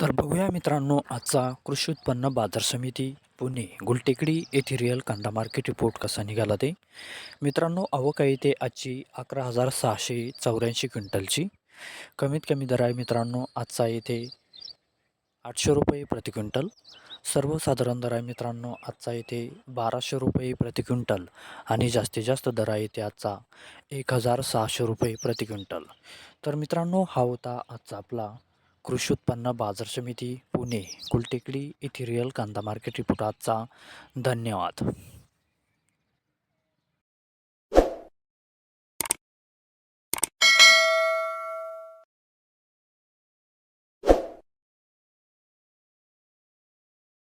तर बघूया मित्रांनो आजचा कृषी उत्पन्न बाजार समिती पुणे गुलटेकडी येथे रिअल कांदा मार्केट रिपोर्ट कसा निघाला ते? मित्रांनो आवक आहे ते आजची अकरा हजार सहाशे चौऱ्याऐंशी क्विंटलची. कमीत कमी दर आहे मित्रांनो आजचा येथे आठशे रुपये प्रति क्विंटल. सर्वसाधारण दर आहे मित्रांनो आजचा येथे बाराशे रुपये प्रति क्विंटल आणि जास्तीत जास्त दर आहे ते आजचा एक हजार सहाशे रुपये प्रति क्विंटल. तर मित्रांनो हा होता आजचा आपला कृषी उत्पन्न बाजार समिती पुणे कुलटेकडी इथे रिअल कांदा मार्केट रिपोर्ट आजचा. धन्यवाद.